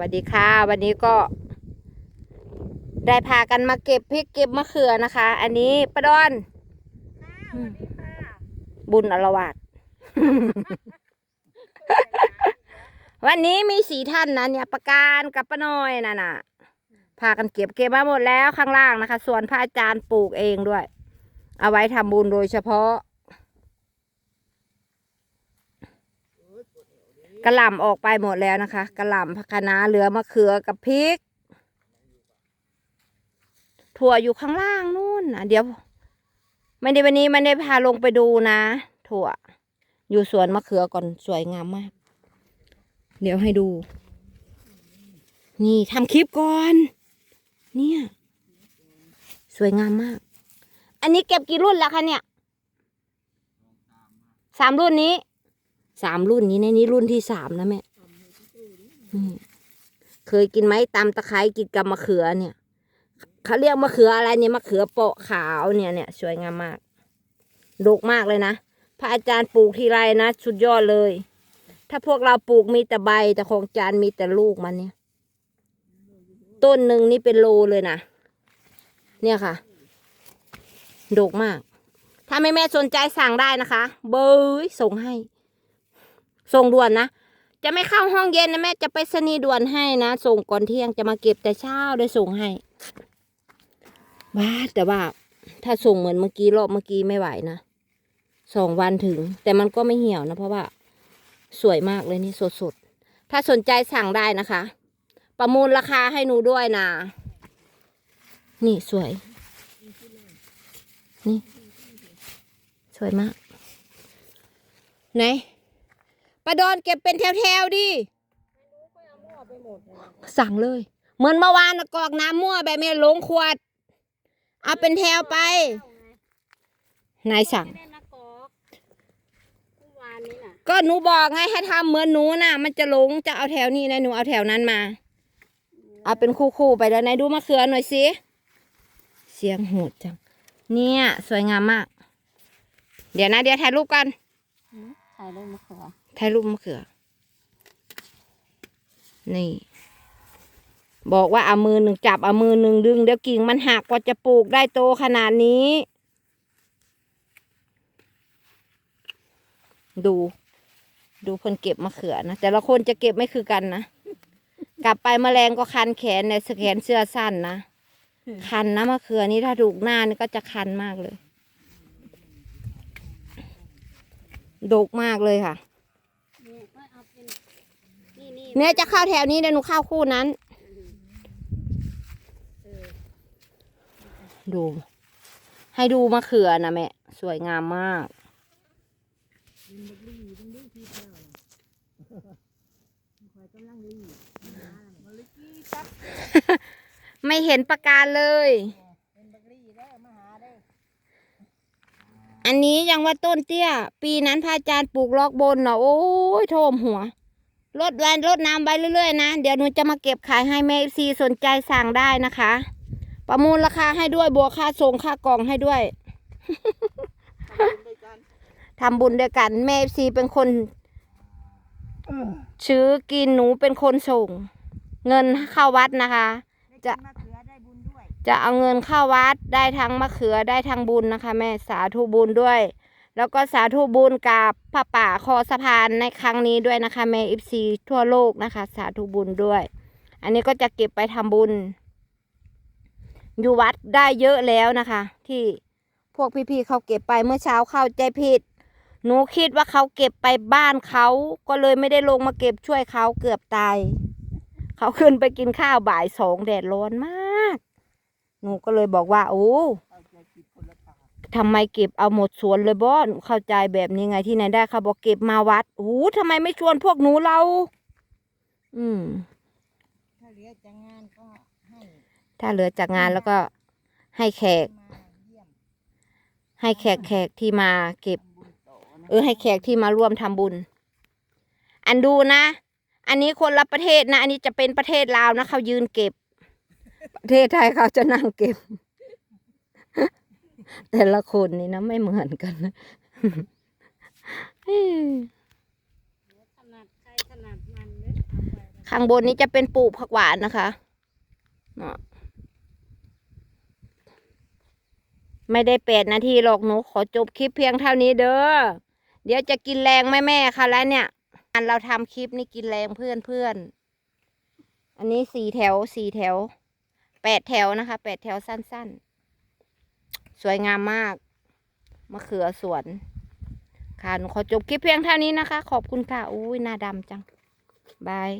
วัสดีค่ะ วันนี้ก็ ได้พากันมาเก็บพริกเก็บมะเขือนะคะ อันนี้ปะดอนสวัสดีค่ะบุญอรวาดวันนี้มีสีท่านนะเนี่ยประการกับป้าน้อยน่ะน่ะพากันเก็บเก็บมาหมดแล้วข้างล่างนะคะ ส่วนพระอาจารย์ปลูกเองด้วย เอาไว้ทำบุญโดยเฉพาะ กระหล่ำออกไปหมดแล้วนะคะกระหล่ำผักคะน้าเหลือมะเขือกับพริก ถั่วอยู่ข้างล่างนู่นนะเดี๋ยวไม่ได้วันนี้ไม่ได้พาลงไปดูนะ ถั่ว อยู่สวนมะเขือก่อนสวยงามมาก เดี๋ยวให้ดู นี่ทำคลิปก่อน เนี่ย สวยงามมาก อันนี้เก็บกี่รุ่นแล้วคะเนี่ยสามรุ่นนี้ สามรุ่นนี้ในนี้รุ่นที่สามนะแม่เคยกินไหมตำตะไคร้กินกับมะเขือเนี่ยเขาเรียกมะเขืออะไรเนี่ยมะเขือเปาะขาวเนี่ยเนี่ยสวยงามมากดกมากเลยนะพระอาจารย์ปลูกทีไรนะสุดยอดเลย ถ้าพวกเราปลูกมีแต่ใบ แต่ของจานมีแต่ลูกมันเนี่ย ต้นหนึ่งนี่เป็นโลเลยนะเนี่ยค่ะโดกมาก ถ้าแม่แม่สนใจสั่งได้นะคะ เบยส่งให้ ส่งด่วนนะ จะไม่เข้าห้องเย็นนะแม่จะไปสนีด่วนให้นะส่งก่อนเที่ยงจะมาเก็บแต่เช้าได้ส่งให้ว้าแต่ว่า ถ้าส่งเหมือนเมื่อกี้รอบเมื่อกี้ไม่ไหวนะสองวันถึง แต่มันก็ไม่เหี่ยวนะเพราะว่า สวยมากเลยนี่สดๆ ถ้าสนใจสั่งได้นะคะ ประมูลราคาให้หนูด้วยนะ นี่สวย นี่ สวยมาก ไหน ประดอนเก็บเป็นแถวๆดิสั่งเลย เหมือนเมื่อวานนะกรอกน้ำมั่วแบบนี้ลงขวด เอาเป็นแถวไป นายสั่งไม่ได้มากอกเมื่อวานนี้น่ะก็หนูบอกไงให้ทำเหมือนหนูน่ะ มันจะหลงจะเอาแถวนี้นะหนูเอาแถวนั้นมา เอาเป็นคู่ๆไปแล้วไหนดูมะเขือหน่อยสิเสียงโหดจัง เนี่ย สวยงามมาก เดี๋ยวนะ เดี๋ยวถ่ายรูปกันถ่ายได้มะเขือ ถ่ายรูปมะเขือ นี่ บอกว่าเอามือหนึ่งจับเอามือหนึ่งดึงเดี๋ยวกิ่งมันหักกว่าจะปลูกได้โตขนาดนี้ ดู ดูเพิ่นเก็บมะเขือนะ แต่ละคนจะเก็บไม่คือกันนะ กลับไปมแมลงก็คันแขนในแขนเสื้อสั้นนะ คันนะมะเขือนี่ถ้าถูกหน้านี่ก็จะคันมากเลยดกมากเลยค่ะ นี่ก็เอาเป็นนี่นี่เนี่ยจะเข้าแถวนี้เดี๋ยวหนูเข้าคู่นั้น เออดู ให้ดูมะเขือนะแม่ สวยงามมาก ไม่เห็นประการเลย อันนี้ยังว่าต้นเตี้ย ปีนั้นพระอาจารย์ปลูกล็อกบนเนาะโอ้ยโทมหัวลดแวนลดน้ำไปเรื่อยๆนะ เดี๋ยวหนูจะมาเก็บขายให้แม่ซีสนใจสั่งได้นะคะ ประมูลราคาให้ด้วยบวกค่าส่งค่ากล่องให้ด้วยทำบุญด้วยกันแม่ซีเป็นคนซื้อกินหนูเป็นคนส่ง เงินเข้าวัดนะคะ จะ จะเอาเงินเข้าวัดได้ทั้งมะเขือได้ทั้งบุญนะคะ แม่สาธุบุญด้วย แล้วก็สาธุบุญกับพระป่าคอสะพานในครั้งนี้ด้วยนะคะแม่อิฟซีทั่วโลกนะคะ สาธุบุญด้วย อันนี้ก็จะเก็บไปทำบุญ อยู่วัดได้เยอะแล้วนะคะ ที่พวกพี่ๆเขาเก็บไปเมื่อเช้าเข้าใจผิดหนูคิดว่าเขาเก็บไปบ้านเขาก็เลยไม่ได้ลงมาเก็บช่วยเขาเกือบตายเขาขึ้นไปกินข้าวบ่ายสองแดดร้อนมาก หนูก็เลยบอกว่า โอ้ทำไมเก็บเอาหมดสวนเลยบอสเข้าใจแบบนี้ไงที่ไหนได้เขาบอกเก็บมาวัดโอ้ทำไมไม่ชวนพวกหนูเรา อืม ถ้าเหลือจากงานก็ให้ ถ้าเหลือจากงานแล้วก็ให้แขก ให้แขกแขกที่มาเก็บ เออ ให้แขกที่มาร่วมทำบุญ อันดูนะ อันนี้คนละประเทศนะ อันนี้จะเป็นประเทศลาวนะเขายืนเก็บ ประเทศไทยเขาจะนั่งเก็บ แต่ละคนนี่นะไม่เหมือนกันนะถนัดใครถนัดมันเลยเอาไปข้างบนนี้จะเป็นปลูกผักหวานนะคะเนาะไม่ได้แปดนาทีหรอกหนูขอจบคลิปเพียงเท่านี้เด้อ เดี๋ยวจะกินแรงแม่แม่ๆค่ะแล้วเนี่ย อันเราทำคลิปนี่กินแรงเพื่อนเพื่อนๆอันนี้สี่แถวสี่แถว แปดแถวนะคะแปดแถวสั้นๆ สวยงามมากมะเขือสวนค่ะหนูขอจบคลิปเพียงเท่านี้นะคะ ขอบคุณค่ะ อุ้ยหน้าดำจัง บาย